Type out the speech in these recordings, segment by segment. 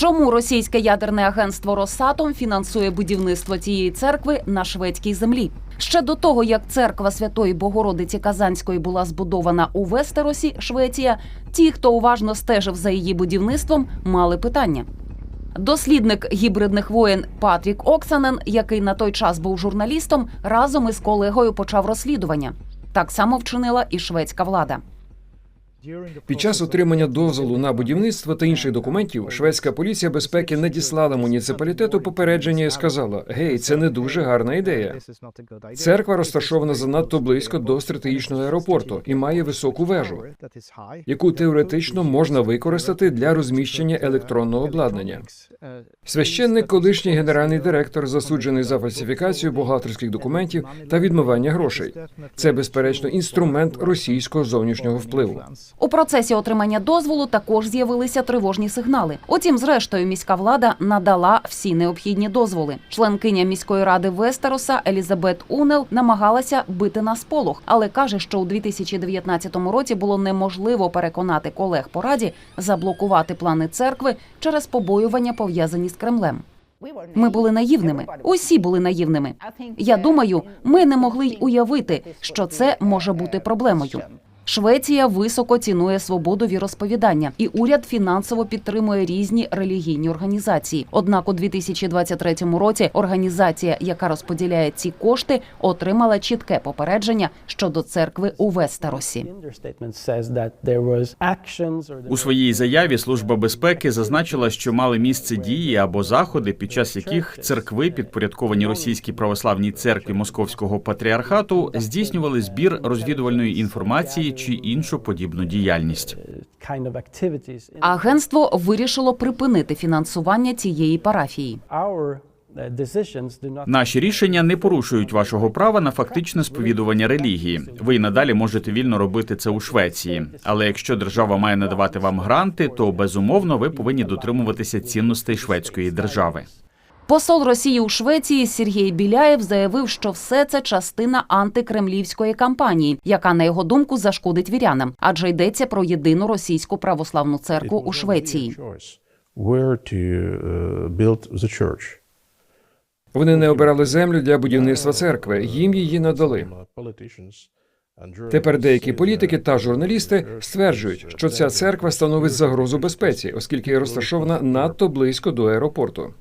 Чому російське ядерне агентство Росатом фінансує будівництво цієї церкви на шведській землі? Ще до того, як церква Святої Богородиці Казанської була збудована у Вестеросі, Швеція, ті, хто уважно стежив за її будівництвом, мали питання. Дослідник гібридних воєн Патрік Оксанен, який на той час був журналістом, разом із колегою почав розслідування. Так само вчинила і шведська влада. Під час отримання дозволу на будівництво та інших документів шведська поліція безпеки надіслала муніципалітету попередження і сказала: Гей, це не дуже гарна ідея. Церква розташована занадто близько до стратегічного аеропорту і має високу вежу, яку теоретично можна використати для розміщення електронного обладнання. Священник, колишній генеральний директор, засуджений за фальсифікацію бухгалтерських документів та відмивання грошей. Це безперечно інструмент російського зовнішнього впливу. У процесі отримання дозволу також з'явилися тривожні сигнали. Утім, зрештою, міська влада надала всі необхідні дозволи. Членкиня міської ради Вестероса Елізабет Унел намагалася бити на сполох, але каже, що у 2019 році було неможливо переконати колег по раді заблокувати плани церкви через побоювання пов'язані з Кремлем. Ми були наївними. Усі були наївними. Я думаю, ми не могли й уявити, що це може бути проблемою. Швеція високо цінує свободу віросповідання, і уряд фінансово підтримує різні релігійні організації. Однак у 2023 році організація, яка розподіляє ці кошти, отримала чітке попередження щодо церкви у Вестеросі. У своїй заяві служба безпеки зазначила, що мали місце дії або заходи, під час яких церкви, підпорядковані російській православній церкві Московського патріархату, здійснювали збір розвідувальної інформації чи іншу подібну діяльність. Агентство вирішило припинити фінансування цієї парафії. Наші рішення не порушують вашого права на фактичне сповідування релігії. Ви й надалі можете вільно робити це у Швеції. Але якщо держава має надавати вам гранти, то безумовно ви повинні дотримуватися цінностей шведської держави. Посол Росії у Швеції Сергій Біляєв заявив, що все це частина антикремлівської кампанії, яка на його думку зашкодить вірянам, адже йдеться про єдину російську православну церкву у Швеції. Вони не обирали землю для будівництва церкви, їм її надали. Тепер деякі політики та журналісти стверджують, що ця церква становить загрозу безпеці, оскільки розташована надто близько до аеропорту.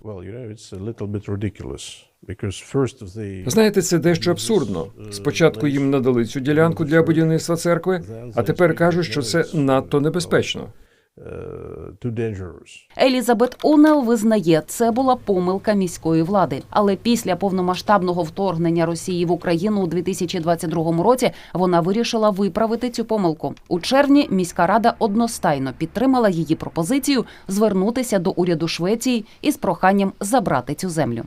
Знаєте, це дещо абсурдно. Спочатку їм надали цю ділянку для будівництва церкви, а тепер кажуть, що це надто небезпечно. Uh. Елізабет Унел визнає, це була помилка міської влади. Але після повномасштабного вторгнення Росії в Україну у 2022 році вона вирішила виправити цю помилку. У червні міська рада одностайно підтримала її пропозицію звернутися до уряду Швеції із проханням забрати цю землю.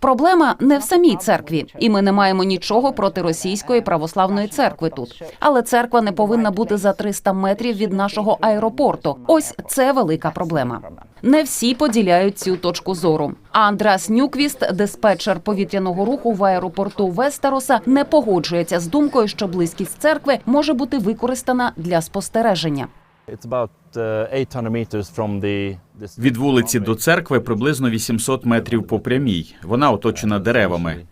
Проблема не в самій церкві, і ми не маємо нічого проти російської православної церкви тут. Але церква не повинна бути за 300 метрів від нашого аеропорту. Ось це велика проблема. Не всі поділяють цю точку зору. А Андрас Нюквіст, диспетчер повітряного руху в аеропорту Вестероса, не погоджується з думкою, що близькість церкви може бути використана для спостереження. It's about uh, 800 meters from the, the Від вулиці до церкви приблизно 800 метрів по прямій. Вона оточена деревами.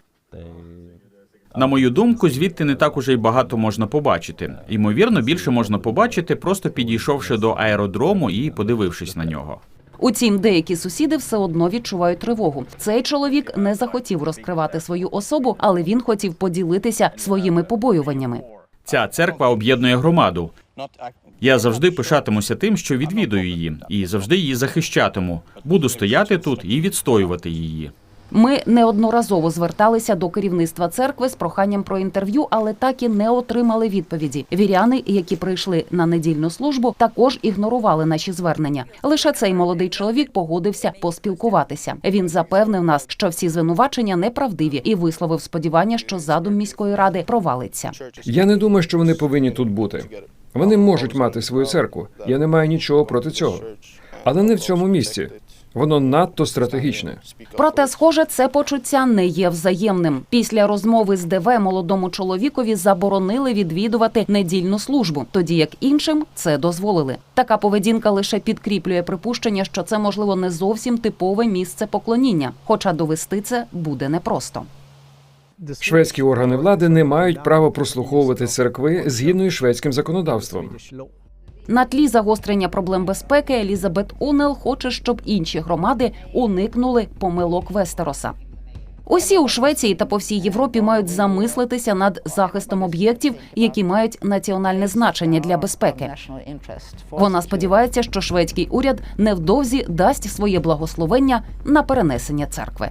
На мою думку, звідти не так уже й багато можна побачити. Ймовірно, більше можна побачити, просто підійшовши до аеродрому і подивившись на нього. Утім, деякі сусіди все одно відчувають тривогу. Цей чоловік не захотів розкривати свою особу, але він хотів поділитися своїми побоюваннями. Ця церква об'єднує громаду. Я завжди пишатимуся тим, що відвідую її, і завжди її захищатиму. Буду стояти тут і відстоювати її. Ми неодноразово зверталися до керівництва церкви з проханням про інтерв'ю, але так і не отримали відповіді. Віряни, які прийшли на недільну службу, також ігнорували наші звернення. Лише цей молодий чоловік погодився поспілкуватися. Він запевнив нас, що всі звинувачення неправдиві, і висловив сподівання, що задум міської ради провалиться. Я не думаю, що вони повинні тут бути. Вони можуть мати свою церкву. Я не маю нічого проти цього. Але не в цьому місці. Воно надто стратегічне. Проте, схоже, це почуття не є взаємним. Після розмови з ДВ молодому чоловікові заборонили відвідувати недільну службу, тоді як іншим це дозволили. Така поведінка лише підкріплює припущення, що це можливо не зовсім типове місце поклоніння, хоча довести це буде непросто. Шведські органи влади не мають права прослуховувати церкви згідно із шведським законодавством. На тлі загострення проблем безпеки Елізабет Унел хоче, щоб інші громади уникнули помилок Вестероса. Усі у Швеції та по всій Європі мають замислитися над захистом об'єктів, які мають національне значення для безпеки. Вона сподівається, що шведський уряд невдовзі дасть своє благословення на перенесення церкви.